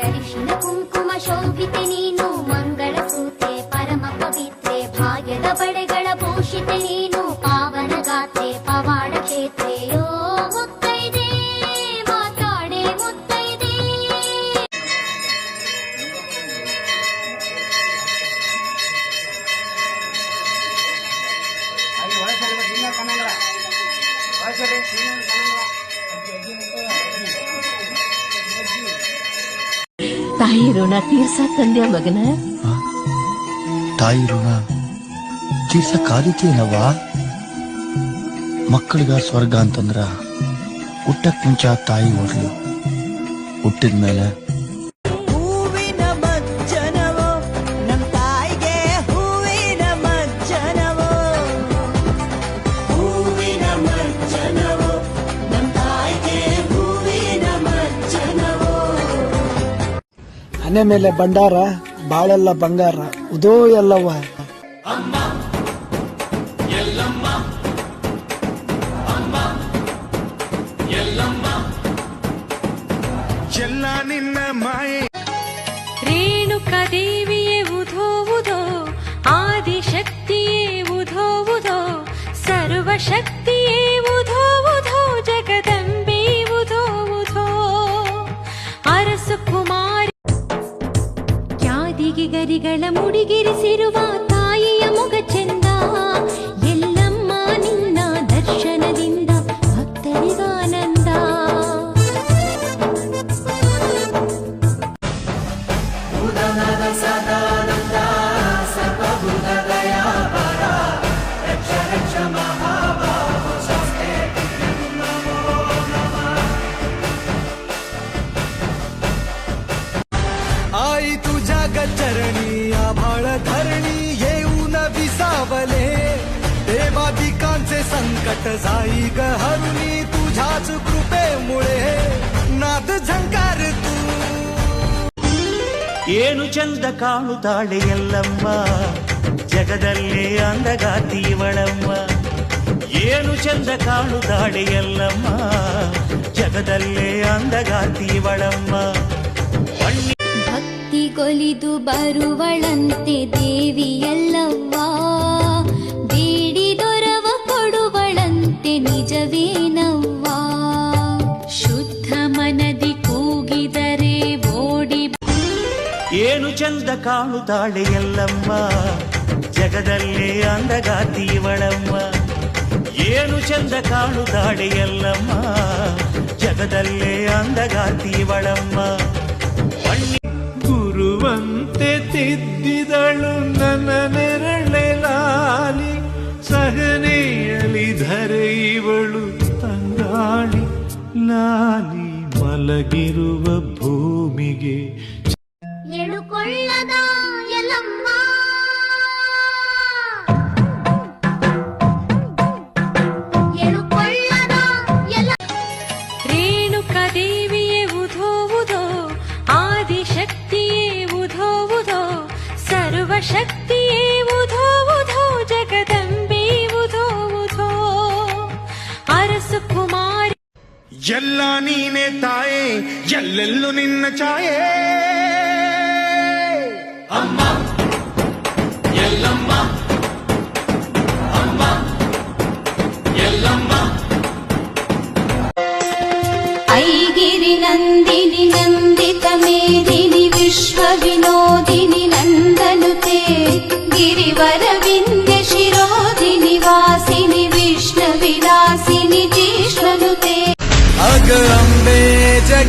ಅರಿಶಿನ ಕುಂಕುಮ ಶೋಭಿತೆ ನೀನು, ಮಂಗಳ ಸೂತೆ, ಪರಮ ಪವಿತ್ರೆ, ಭಾಗ್ಯದ ಬಡೆಗಳ ಭೂಷಿತೆ ನೀನು, ಪಾವನ ಗಾತ್ರೆ, ಪವಾಡ ಕ್ಷೇತ್ರೆಯೋ ತಾಯಿ ಋಣ ತೀರ್ಸಕ್ ತಂದೆ ಮಗನ ತಾಯಿ ಋಣ ತೀರ್ಸಕ್ಕಾದೀತೇನವ್ವ ಮಕ್ಕಳಿಗ ಸ್ವರ್ಗ ಅಂತಂದ್ರ ಹುಟ್ಟಕ್ ತಾಯಿ ಓಡ್ಲು ಹುಟ್ಟಿದ್ಮೇಲೆ ಹೂವಿನ ಹಣೆ ಮೇಲೆ ಬಂಡಾರ ಬಾಳೆಲ್ಲ ಬಂಗಾರ ಉದೋ ಎಲ್ಲವ್ವ. ಎಲ್ಲ ನಿನ್ನ ಮಾಯೆ. ರೇಣುಕ ದೇವಿಯೇ ಉಧೋ ಉಧೋ ಆದಿಶಕ್ತಿಯೇ ಉಧೋ ಉಧೋ ಗರಿಗಳ ಮುಡಿಗಿರಿಸಿರುವ ತಾಯಿಯ ಮೊಗ ಚೆಂದ. ಎಲ್ಲಮ್ಮ ನಿನ್ನ ದರ್ಶನದಿಂದ तुझ्या गचरणी आभाळ धरणी येऊन विसावले देवादिकांचे संकट जाई ग हरुणी तुझ्याच कृपेमुळे नाद झंकार तू ಏನು ಚಂದ ಕಾಣುತ್ತಾಳೆ ಎಲ್ಲಮ್ಮ ಜಗದಲ್ಲೇ ಅಂದಗಾತೀವಳಮ್ಮ ಏನು ಚಂದ ಕಾಣುತ್ತಾಳೆ ಎಲ್ಲಮ್ಮ ಜಗದಲ್ಲೇ ಅಂದಗಾತೀವಳಮ್ಮ ಭಕ್ತಿಗೊಲಿದು ಬರುವಳಂತೆ ದೇವಿಯಲ್ಲವ್ವ. ಬೇಡಿದೊರವ ಕೊಡುವಳಂತೆ ನಿಜವೇನವ್ವ. ಶುದ್ಧ ಮನದಿ ಕೂಗಿದರೆ ಓಡಿ ಏನು ಚಂದ ಕಾಣುತ್ತಾಳೆ ಎಲ್ಲಮ್ಮ. ಜಗದಲ್ಲೇ ಅಂದಗಾತೀವಳಮ್ಮ ಏನು ಚಂದ ಕಾಣುತ್ತಾಳೆ ಎಲ್ಲಮ್ಮ. ಜಗದಲ್ಲೇ ಅಂದಗಾತೀವಳಮ್ಮ ಬಣ್ಣಿ ಗುರುವಂತೆ ತಿದ್ದಿದಳು ನನ್ನ ನೆರಳೆ ಲಾಲಿ. ಸಹನೆಯಲಿ ಧರೆ ಇವಳು ತಂಗಾಳಿ. ಲಾಲಿ ಮಲಗಿರುವ ಭೂಮಿಗೆ. ಎಳುಕೊಳ್ಳದ ಎಲ್ಲಮ್ಮ ಶಕ್ತಿಯೇ ಉಧೋ. ಅರಸು ಕುಮಾರಿ. ಎಲ್ಲ ನೀನೆ ತಾಯೆ ಎಲ್ಲೆಲ್ಲೂ ನಿನ್ನ ಛಾಯೆ. ಅಮ್ಮ ಎಲ್ಲಮ್ಮ ಅಮ್ಮ ಎಲ್ಲಮ್ಮ. ಐಗಿರಿ ನಂದಿ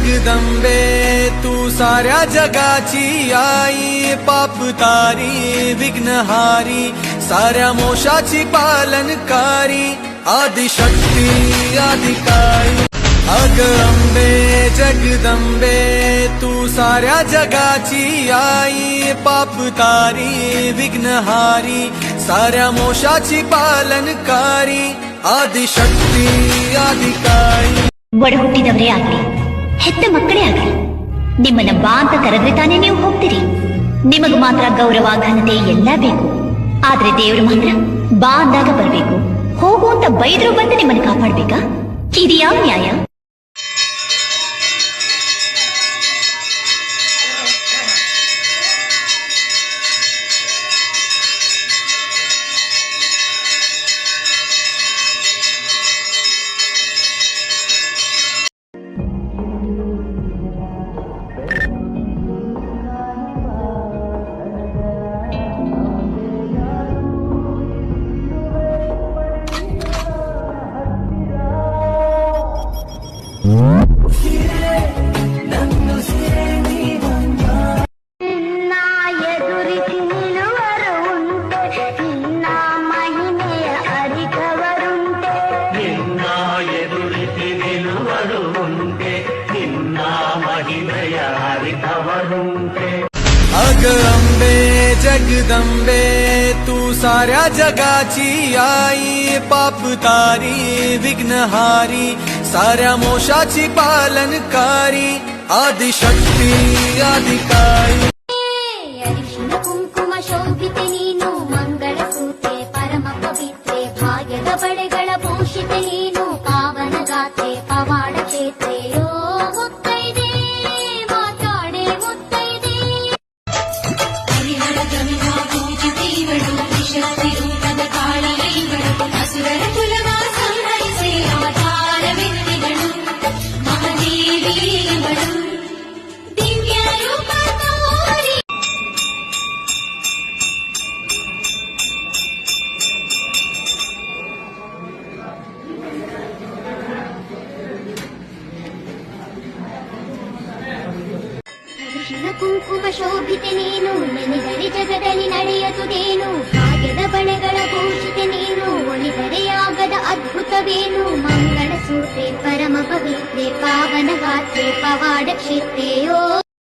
जगदंबे तू साऱ्या जगाची आई पाप तारी, विघ्नहारी साऱ्या मोशाची पालनकारी आदिशक्ती, आदिकाई। अग अंबे जगदंबे तू साऱ्या जगाची आई पाप तारी, विघ्नहारी साऱ्या मोशाची पालनकारी आदिशक्ती बड़े बडगुट्टी दबरे आगे ಹೆತ್ತ ಮಕ್ಕಳೇ ಆಗಲಿ. ನಿಮ್ಮನ್ನ ಬಾ ಅಂತ ಕರೆದ್ರೆ ತಾನೇ ನೀವು ಹೋಗ್ತೀರಿ. ನಿಮಗ್ ಮಾತ್ರ ಗೌರವ, ಘನತೆ ಎಲ್ಲ ಬೇಕು. ಆದ್ರೆ ದೇವರು ಮಾತ್ರ ಬಾ ಅಂದಾಗ ಬರ್ಬೇಕು. ಹೋಗು ಅಂತ ಬೈದ್ರು ಬಂದು ನಿಮ್ಮನ್ನ ಕಾಪಾಡ್ಬೇಕಾ? ಇದ್ಯಾವ ನ್ಯಾಯ? ಮಹಿಮೆಯರುಂಟೆ ನಿನ್ನ ಮಹಿಮೆಯ ಹರಿತವರುಂಟೆ अग अंबे जगदंबे तू साऱ्या जगाची आई पापतारी विघ्नहारी साऱ्या मोशाची पालनकारी आदिशक्ती आदिकाई ಕುಂಕುಮ ಶೋಭಿತೆ ನೀನು ಮಂಗಳ ಸೂತೆ ಪರಮ ಪವಿತ್ರೆ ಭಾಗ್ಯದ ಬಳೆಗಳ ಭೂಷಿತೆ ನೀನು. ಜಗದಲ್ಲಿ ನಡೆಯತುದೇನು ಭಾಗ್ಯದ ಬಳೆಗಳ ಭೂಷಿತೆ ನೀನು. ಒಲಿದರೆಯಾಗದ ಅದ್ಭುತವೇನು? ಮಂಗಳ ಸೂತ್ರೆ ಪರಮ ಪವಿತ್ರೆ, ಪಾವನ ಗಾತ್ರೆ, ಪವಾಡ ಕ್ಷೇತ್ರೆಯೋ